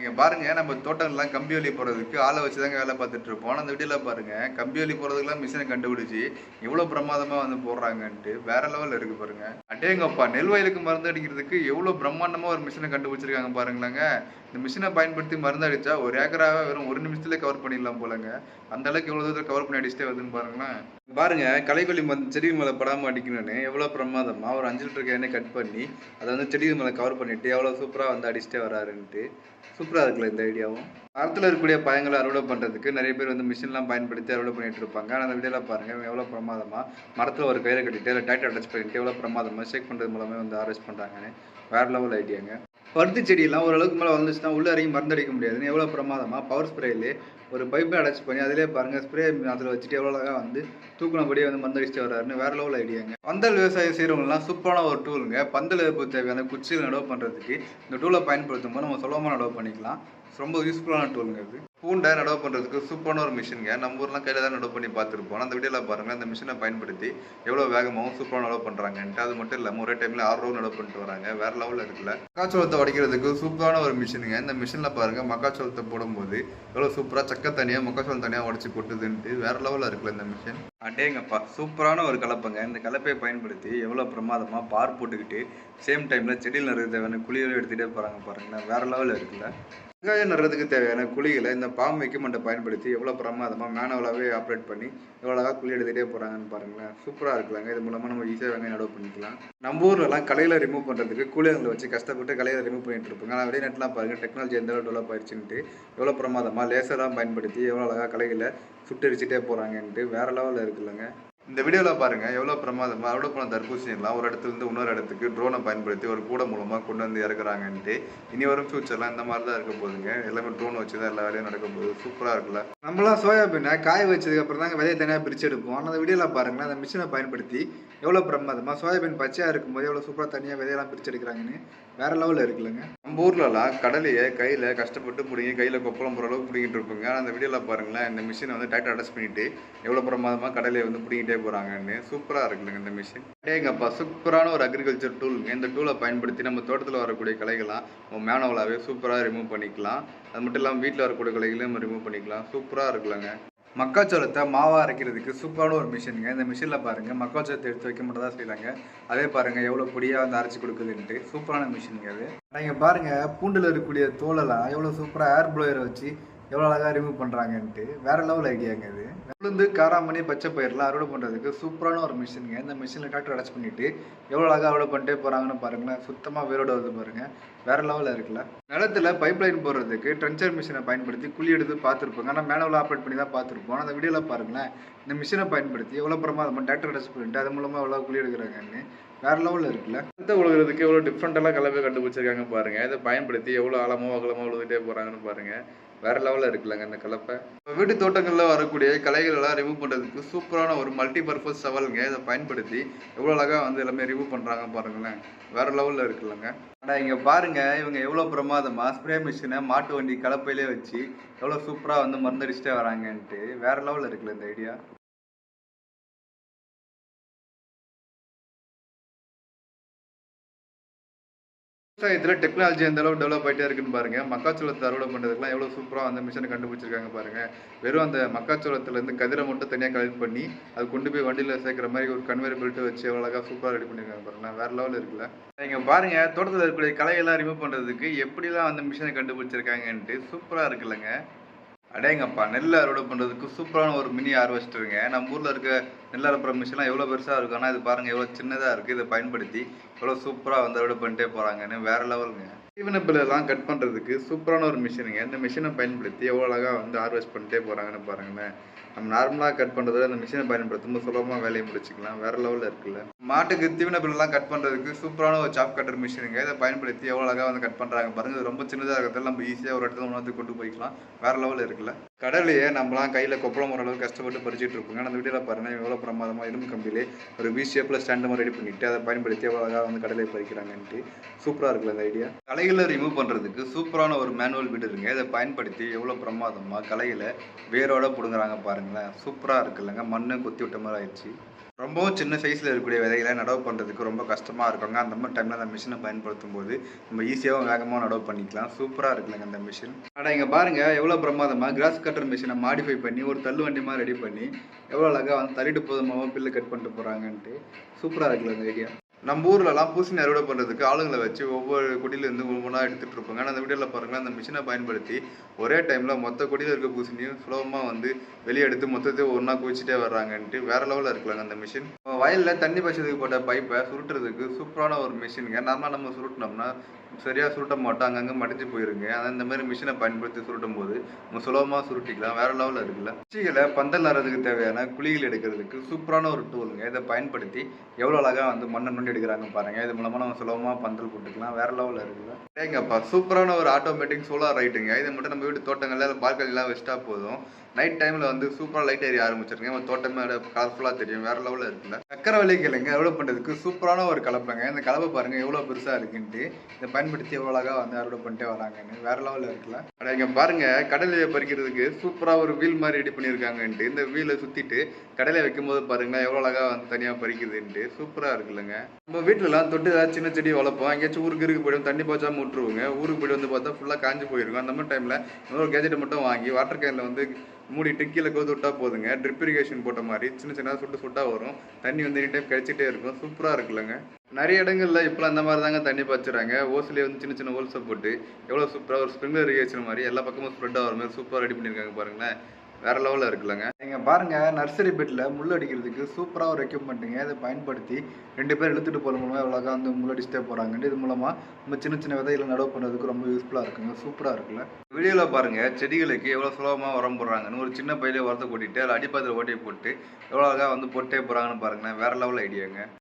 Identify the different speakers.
Speaker 1: நீங்கள் பாருங்கள் நம்ம தோட்டங்கள்லாம் கம்பி வலி போகிறதுக்கு ஆளை வச்சு தாங்க வேலை பார்த்துட்டு இருப்போம். அந்த வீடியோவில் பாருங்கள் கம்பி வலி போகிறதுக்குலாம் மிஷினை கண்டுபிடிச்சி எவ்வளோ பிரமாதமாக வந்து போடுறாங்கன்ட்டு வேற லெவலில் இருக்கு பாருங்க. அடேங்கப்பா நெல் வயலுக்கு மருந்து அடிக்கிறதுக்கு எவ்வளோ பிரம்மாண்டமாக ஒரு மிஷினை கண்டுபிடிச்சிருக்காங்க பாருங்களாங்க. இந்த மிஷினை பயன்படுத்தி மருந்து அடித்தா ஒரு ஏக்கராக வெறும் ஒரு நிமிஷத்துலேயே கவர் பண்ணிடலாம் போலங்க. அந்த அளவுக்கு எவ்வளோ தூரத்தில் கவர் பண்ணி அடிச்சுட்டே வருதுன்னு பாருங்களேன். பாருங்க கலைக்கொல்லி மருந்து செடி மேலே படாமல் அடிக்கணும்னு எவ்வளோ பிரமாதமாக ஒரு அஞ்சு லிட்டர் கேனே கட் பண்ணி அதை வந்து செடி மேலே கவர் பண்ணிட்டு எவ்வளோ சூப்பராக வந்து அடிச்சிட்டே வராருன்ட்டு. சூப்பராக இருக்குல்ல இந்த ஐடியாவும்? மரத்தில் இருக்கக்கூடிய பயங்களை அறுவடை பண்ணுறதுக்கு நிறைய பேர் வந்து மிஷின்லாம் பயன்படுத்தி அறுவடை பண்ணிட்டு இருப்பாங்க. ஆனால் அந்த வீடியோவில் பாருங்க இவங்க எவ்வளோ பிரமாதமாக மரத்தில் ஒரு கயிறு கட்டிட்டு இல்லை டைட் அட்டாச் பண்ணிட்டு எவ்வளோ பிரமாதமாக ஷேக் பண்ணுறது மூலமே வந்து ஆர்எஸ் பண்ணுறாங்கன்னு வேற லெவல் ஐடியாங்க பருத்தி செடியெல்லாம் ஓரளவுக்கு மேலே வந்துச்சுன்னா உள்ளே இறங்கி மருந்து அடிக்க முடியாதுன்னு எவ்வளோ பிரமாதமாக பவர் ஸ்ப்ரேலே ஒரு பைப்பை அடைச்சி பண்ணி அதிலே பாருங்க. ஸ்ப்ரே அதில் வச்சுட்டு எவ்வளோ அழகாக வந்து தூக்கினபடியே வந்து மந்தடிச்சுட்டு வர்றாருன்னு வேற லெவல் ஐடியாங்க பந்தல் விவசாயம் செய்கிறவங்கலாம் சூப்பரான ஒரு டூலுங்க பந்தல் வைப்பு தேவையான குச்சியில் நடவு பண்ணுறதுக்கு இந்த டூலை பயன்படுத்தும் போது நம்ம சுலபமாக நடவு பண்ணிக்கலாம். ரொம்ப யூஸ்ஃபுல்லான டூலுங்க இது. பூண்டை நடவு பண்ணுறதுக்கு சூப்பரான ஒரு மிஷினுங்க நம்ம ஊர்லாம் கையில் தான் நடவு பண்ணி பார்த்துருப்போம். அந்த வீடியோவில் பாருங்கள் அந்த மிஷினை பயன்படுத்தி எவ்வளோ வேகமாகவும் சூப்பராக நடவு பண்ணுறாங்கன்ட்டு அது மட்டும் இல்லாமல் ஒரே டைமில் ஆறு ரூபா நடவு பண்ணிட்டு வராங்க. வேறு லெவலில் இருக்குல்ல. மக்காச்சோளத்தை உடைக்கிறதுக்கு சூப்பரான ஒரு மிஷினுங்க இந்த மிஷினில் பாருங்கள் மக்காச்சோளத்தை போடும்போது எவ்வளோ சூப்பராக சக்கை தனியாக மக்காச்சோளம் தனியாக உடச்சி கொட்டுதுன்ட்டு வேறு லெவலில் இருக்குல்ல இந்த மிஷின் அடேங்கப்பா சூப்பரான ஒரு கலப்பைங்க. இந்த கலப்பையை பயன்படுத்தி எவ்வளோ பிரமாதமாக பார் போட்டுக்கிட்டு சேம் டைமில் செடியில் நிறைய தேவையான குழிகளை எடுத்துகிட்டே போகிறாங்க பாருங்களேன். வேறு லெவலில் இருக்குல்ல. வெங்காயம் நடுறதுக்கு தேவையான குழிகளை இந்த பாம் எக்யூப்மெண்ட்டை பயன்படுத்தி எவ்வளோ பிரமாதமாக மேனுவலாகவே ஆப்ரேட் பண்ணி எவ்வளோ அழகாக குழி எடுத்துகிட்டே போகிறாங்கன்னு பாருங்களேன். சூப்பராக இருக்கலாங்க இது மூலமாக நம்ம ஈஸியாக வெங்காயம் நடவு பண்ணிக்கலாம். நம்ம ஊர்லலாம் கலையில் ரிமூவ் பண்ணுறதுக்கு கூலியங்களை வச்சு கஷ்டப்பட்டு கலையில் ரிமூவ் பண்ணிட்டு இருப்பாங்க. ஆனால் வெளிநாட்டுலாம் பாருங்கள் டெக்னாலஜி எந்த அளவு டெவலப் ஆயிடுச்சுன்ட்டு எவ்வளோ பிரமாதமாக லேசராக பயன்படுத்தி எவ்வளோ அழகாக கலைகளை சுட்டரிச்சுட்டே போகிறாங்கன்ட்டு வேறு லெவலில் இருக்குல்லங்க. இந்த வீடியோவில் பாருங்கள் எவ்வளோ பிரமாதமாக அறுவடை போன தர்பூசணிலாம் ஒரு இடத்துல இருந்து இன்னொரு இடத்துக்கு ட்ரோனை பயன்படுத்தி ஒரு கூட மூலமாக கொண்டு வந்து இறக்குறாங்கன்ட்டு இனி வரும் ஃபியூச்சர்லாம் இந்த மாதிரி தான் இருக்க போகுதுங்க. எல்லாமே ட்ரோன் வச்சு தான் எல்லா வேலையும் நடக்க போகுது. சூப்பராக இருக்குல்ல. நம்மளாம் சோயாபீனை காய வச்சதுக்கப்புறம் தாங்க விதையை தனியாக பிரித்து எடுப்போம். ஆனால் அந்த வீடியோவில் பாருங்களேன் அந்த மிஷினை பயன்படுத்தி எவ்வளோ பிரமாதமாக சோயாபீன் பச்சையாக இருக்கும்போது எவ்வளோ சூப்பராக தனியாக விதையெல்லாம் பிரிச்சு எடுக்கிறாங்கன்னு வேற லெவலில் இருக்குல்லங்க. நம்ம ஊர்லலாம் கடலையை கையில் கஷ்டப்பட்டு பிடிங்கி கையில் கொப்பளம் போகிற அளவுக்கு பிடிங்கிட்டு இருப்பாங்க. ஆனால் அந்த வீடியோவில் பாருங்களேன் இந்த மிஷினை வந்து டைட்டாக அட்டாச் பண்ணிட்டு எவ்வளோ பிரமாதமாக கடலையை வந்து பிடிங்கிட்டே போகிறாங்கன்னு சூப்பராக இருக்குதுங்க இந்த மிஷின் ஏங்கப்பா சூப்பரான ஒரு அக்ரிகல்ச்சர் டூலுங்க இந்த டூலை பயன்படுத்தி நம்ம தோட்டத்தில் வரக்கூடிய களைகள்லாம் நம்ம மேனவலாகவே சூப்பராக ரிமூவ் பண்ணிக்கலாம். அது மட்டும் இல்லாமல் வீட்டில் வரக்கூடிய கலைகளையும் நம்ம ரிமூவ் பண்ணிக்கலாம். சூப்பராக இருக்குல்லங்க. மக்காச்சோளத்தை மாவா அரைக்கிறதுக்கு சூப்பரான ஒரு மிஷினுங்க. இந்த மிஷினில் பாருங்கள் மக்காச்சோளத்தை எடுத்து வைக்க மட்டும் தான் செய்யலாங்க அதே பாருங்கள் எவ்வளோ பொடியாக வந்து அரைச்சி கொடுக்குதுன்ட்டு. சூப்பரான மிஷினுங்க அது. நீங்கள் பாருங்கள் பூண்டில் இருக்கக்கூடிய தோலெல்லாம் எவ்வளோ சூப்பராக ஏர் ப்ளோயரை வச்சு எவ்வளோ அழகாக ரிமூவ் பண்ணுறாங்கன்ட்டு வேற லெவல் ஐடியாங்க அது உளுந்து காராமணி பச்சை பயிரெலாம் அறுவடை பண்ணுறதுக்கு சூப்பரான ஒரு மிஷினுங்க இந்த மிஷினில் டாக்டர் அடைச்சி பண்ணிட்டு எவ்வளோ அழகாக அறுவடை பண்ணிட்டே போகிறாங்கன்னு பாருங்களேன். சுத்தமாக வேரோட வருது பாருங்கள் வேற லெவலில் இருக்குல்ல. நிலத்துல பைப் லைன் போடுறதுக்கு ட்ரென்ச்சர் மிஷினை பயன்படுத்தி குழி எடுத்து பார்த்துருப்போங்க. ஆனால் மேனுவல் ஆப்ரேட் பண்ணி தான் பார்த்துருப்போம். ஆனால் அந்த வீடியோவில் பாருங்களேன். இந்த மிஷினை பயன்படுத்தி எவ்வளோ பிரமாதமாக டாக்டர் அடைச்சி பண்ணிட்டு அது மூலமாக எவ்வளோ குழி எடுக்கிறாங்கன்னு வேற லெவலில் இருக்குல்ல. அடுத்த உழுகிறதுக்கு எவ்வளோ டிஃப்ரெண்ட்டெல்லாம் கலவை கண்டுபிடிச்சிருக்காங்க பாருங்கள் இதை பயன்படுத்தி எவ்வளோ ஆழமாக அகலமாக உழுதுகிட்டே போகிறாங்கன்னு பாருங்கள் வேற லெவலில் இருக்குல்லங்க இந்த கலப்பை. இப்போ வீட்டு தோட்டங்களில் வரக்கூடிய கலைகள் எல்லாம் ரிமூவ் பண்ணுறதுக்கு சூப்பரான ஒரு மல்டி பர்பஸ் சவலுங்க இதை பயன்படுத்தி எவ்வளோ அழகாக வந்து எல்லாமே ரிமூவ் பண்ணுறாங்க பாருங்களேன். வேற லெவலில் இருக்குல்லங்க. ஆனால் இங்கே பாருங்க இவங்க எவ்வளோ பிரமாதமாக ஸ்ப்ரே மிஷினை மாட்டு வண்டி கலப்பையிலே வச்சு எவ்வளோ சூப்பராக வந்து மருந்தடிச்சிட்டே வராங்கன்ட்டு வேற லெவலில் இருக்குல்ல இந்த ஐடியா விவசாயத்தில் டெக்னாலஜி எந்த அளவுக்கு டெவலப் ஆகிட்டே இருக்குன்னு பாருங்க. மக்காச்சோளத்தை அறுவடை பண்ணுறதுக்குலாம் எவ்வளோ சூப்பராக அந்த மிஷினை கண்டுபிடிச்சிருக்காங்க பாருங்க. வெறும் அந்த மக்காச்சோளத்துலேருந்து கதிரை மட்டும் தனியாக கலெக்ட் பண்ணி அது கொண்டு போய் வண்டியில் சேர்க்குற மாதிரி ஒரு கன்வேர் பெல்ட் வச்சு எவ்வளோ அழகாக சூப்பராக ரெடி பண்ணியிருக்காங்க பாருங்களேன் வேற லெவலில் இருக்குல்ல. நீங்கள் பாருங்க தோட்டத்தில் இருக்கக்கூடிய களையெல்லாம் ரிமூவ் பண்ணுறதுக்கு எப்படிலாம் அந்த மிஷினை கண்டுபிடிச்சிருக்காங்கன்ட்டு சூப்பராக இருக்குல்லங்க. அடேங்கப்பா நெல் அறுவடை பண்ணுறதுக்கு சூப்பரான ஒரு மினி ஹார்வெஸ்டருங்க. நம்ம ஊரில் இருக்க நெல் அறுப்புற மிஷின்லாம் எவ்வளோ பெருசாக இருக்கும் ஆனால் இது பாருங்கள் எவ்வளோ சின்னதாக இருக்குது இதை பயன்படுத்தி எவ்வளோ சூப்பராக வந்து அறுவடை பண்ணிட்டே போகிறாங்கன்னு வேற லெவலுங்க. தீவனப்பிலெல்லாம் கட் பண்ணுறதுக்கு சூப்பரான ஒரு மிஷினுங்க இந்த மிஷினை பயன்படுத்தி எவ்வளோ அழகாக வந்து ஹார்வெஸ்ட் பண்ணிட்டே போகிறாங்கன்னு பாருங்களேன். நம்ம நார்மலாக கட் பண்ணுறத அந்த மிஷினை பயன்படுத்தும் போது சுலபமாக வேலையை முடிச்சுக்கலாம். வேற லெவலில் இருக்குல்ல. மாட்டுக்கு தீவனப்பிலெல்லாம் கட் பண்ணுறதுக்கு சூப்பரான ஒரு சாப் கட்டர் மிஷினுங்க இதை பயன்படுத்தி எவ்வளோ அழகாக வந்து கட் பண்ணுறாங்க பாருங்கள் ரொம்ப சின்னதாக இருக்கிறதால நம்ம ஈஸியாக ஒரு இடத்துல உணர்ந்து கொண்டு போய்க்கலாம். வேற லெவலில் இருக்குல்ல. கடலையே நம்மளாம் கையில் கொப்பளம் ஒரு அளவுக்கு கஷ்டப்பட்டு பறிச்சிட்டு இருப்போங்க அந்த வீடியோவில் பாருங்கள் எவ்வளோ பிரமாதமாக இரும்பு கம்பியிலே ஒரு வி ஷேப்பில் ஸ்டாண்ட் மாதிரி ரெடி பண்ணிட்டு அதை பயன்படுத்தி எவ்வளோ அழகாக வந்து கடலை பறிக்கிறாங்கன்ட்டு. சூப்பராக இருக்குல்ல அந்த ஐடியா கலைகளை ரிமூவ் பண்ணுறதுக்கு சூப்பரான ஒரு மேனுவல் வீடு இருக்குங்க. இதை பயன்படுத்தி எவ்வளோ பிரமாதமாக களைகளை வேரோட பிடுங்குறாங்க பாருங்களேன். சூப்பராக இருக்குல்லங்க. மண்ணு கொத்தி விட்ட மாதிரி ஆயிடுச்சு. ரொம்பவும் சின்ன சைஸில் இருக்கக்கூடிய விதைகளை நடவு பண்ணுறதுக்கு ரொம்ப கஷ்டமாக இருக்குங்க. அந்த மாதிரி டைமில் அந்த மிஷினை பயன்படுத்தும் போது நம்ம ஈஸியாகவும் வேகமாக நடவு பண்ணிக்கலாம். சூப்பராக இருக்குல்லங்க அந்த மிஷின் ஆனால் இங்கே பாருங்கள் எவ்வளோ பிரமாதமாக கிராஸ் கட்டர் மிஷினை மாடிஃபை பண்ணி ஒரு தள்ளு வண்டி மாதிரி ரெடி பண்ணி எவ்வளோ அழகாக வந்து தள்ளிட்டு போதுமாவும் பில்லு கட் பண்ணிட்டு போகிறாங்கன்ட்டு சூப்பராக இருக்குல்ல அந்த ஐடியா நம்ம ஊர்லலாம் பூசணி அறுவடை பண்ணுறதுக்கு ஆளுங்களை வச்சு ஒவ்வொரு குடியிலேருந்து ஒவ்வொன்றா எடுத்துகிட்டு இருப்பாங்க. ஆனால் அந்த வீடியோவில் பாருங்கள் அந்த மிஷினை பயன்படுத்தி ஒரே டைமில் மொத்த கொடியில் இருக்க பூசணியும் சுலபமாக வந்து வெளியே எடுத்து மொத்தத்தையும் ஒன்றா குவிச்சிட்டே வர்றாங்கன்ட்டு வேற லெவலில் இருக்கலாங்க அந்த மிஷின் வயலில் தண்ணி பச்சதுக்கு போட்ட பைப்பை சுருட்டுறதுக்கு சூப்பரான ஒரு மிஷினுங்க நார்மலாக நம்ம சுருட்டினோம்னா சரியாக சுருட்ட மாட்டோம். அங்கங்கே மடிஞ்சு போயிருங்க. ஆனால் இந்த மாதிரி மிஷினை பயன்படுத்தி சுருட்டும் போது நம்ம சுலபமாக சுருட்டிக்கலாம். வேற லெவலில் இருக்குல்ல. குச்சிகளை பந்தல் நடுறதுக்கு தேவையான குழிகள் எடுக்கிறதுக்கு சூப்பரான ஒரு டூலுங்க இதை பயன்படுத்தி எவ்வளோ அழகாக வந்து மண்ணை நொண்டி எடுக்கிறாங்க பாருங்க. இது மூலமாக நம்ம சுலபமாக பந்தல் போட்டுக்கலாம். வேற லெவலில் இருக்குல்ல. ஏங்கப்பா சூப்பரான ஒரு ஆட்டோமேட்டிக் சோலார் ரைட்டுங்க இதை மட்டும் நம்ம வீட்டு தோட்டங்கள்ல பால்கனிலாம் வச்சுட்டா போதும். நைட் டைமில் வந்து சூப்பராக லைட் ஏறி ஆரம்பிச்சிருக்கேன். தோட்டமே கலர்ஃபுல்லாக தெரியும். வேற லெவலில் இருக்குல்ல. சக்கரை விலைக்கிழங்கு அறுவடை பண்ணுறதுக்கு சூப்பரான ஒரு கலப்பைங்க. இந்த கலப்பை பாருங்க எவ்வளோ பெருசாக இருக்குன்ட்டு. இதை பயன்படுத்தி எவ்வளோ அழகாக வந்து அறுவடை பண்ணிட்டே வராங்கன்னு. வேற லெவலில் இருக்குல்ல. அட பாருங்க. கடலையை பறிக்கிறதுக்கு சூப்பராக ஒரு வீல் மாதிரி ரெடி பண்ணியிருக்காங்கன்ட்டு இந்த வீலை சுற்றிட்டு கடலை வைக்கும் போது பாருங்க எவ்வளோ அழகாக வந்து தனியாக பறிக்குதுன்ட்டு சூப்பராக இருக்குல்லங்க. நம்ம வீட்டிலலாம் தொட்டு ஏதாவது சின்ன செடி வளர்ப்போம். எங்கேயாச்சும் ஊருக்கு இருக்கு போய்டும் தண்ணி பாய்ச்சாம விட்டுருவோங்க. ஊருக்கு போய்ட்டு வந்து பார்த்தா ஃபுல்லாக காஞ்சு போயிருக்கும். அந்த மாதிரி டைமில் இன்னொரு கேஜெட்டை மட்டும் வாங்கி வாட்டர் கேனில் வந்து மூடிட்டு கீழே கவுத்து விட்டா போதுங்க. ட்ரிப் இரிகேஷன் போட்ட மாதிரி சின்ன சின்ன சுட்டு சுட்டாக வரும். தண்ணி வந்து எனி டைம் கிடைச்சிட்டே இருக்கும் சூப்பராக இருக்குல்லங்க. நிறைய இடங்கள்ல இப்போலாம் அந்த மாதிரி தாங்க தண்ணி பாய்ச்சுறாங்க. ஓசிலே வந்து சின்ன சின்ன ஹோல்ஸை போட்டு எவ்வளோ சூப்பராக ஒரு ஸ்ப்ரிங்லர் இரிகேஷன் மாதிரி எல்லா பக்கமும் ஸ்ப்ரெட் ஆகிற மாதிரி சூப்பராக ரெடி பண்ணியிருக்காங்க பாருங்களேன். வேற லெவலில் இருக்குல்லங்க. நீங்கள் பாருங்கள் நர்சரி பெட்டில் முள் அடிக்கிறதுக்கு சூப்பராக ஒரு எக்யூப்மெண்ட்டுங்க இதை பயன்படுத்தி ரெண்டு பேர் இழுத்துட்டு போகிற மூலமாக எவ்வளோக்கா வந்து முள் அடிச்சுட்டே போகிறாங்க இது மூலமாக நம்ம சின்ன சின்ன விதைகளை நடவு பண்ணுறதுக்கு ரொம்ப யூஸ்ஃபுல்லாக இருக்குங்க. சூப்பராக இருக்குல்ல. வீடியோவில் பாருங்கள் செடிகளுக்கு எவ்வளோ சுலபமாக உரம் போடுறாங்கன்னு ஒரு சின்ன பையில உரத்தை கொட்டிட்டு அதில் அடிப்பாத்தில் ஓட்டி போட்டு எவ்வளோ அழகாக வந்து போட்டே போகிறாங்கன்னு பாருங்களேன். வேற லெவல் ஐடியாங்க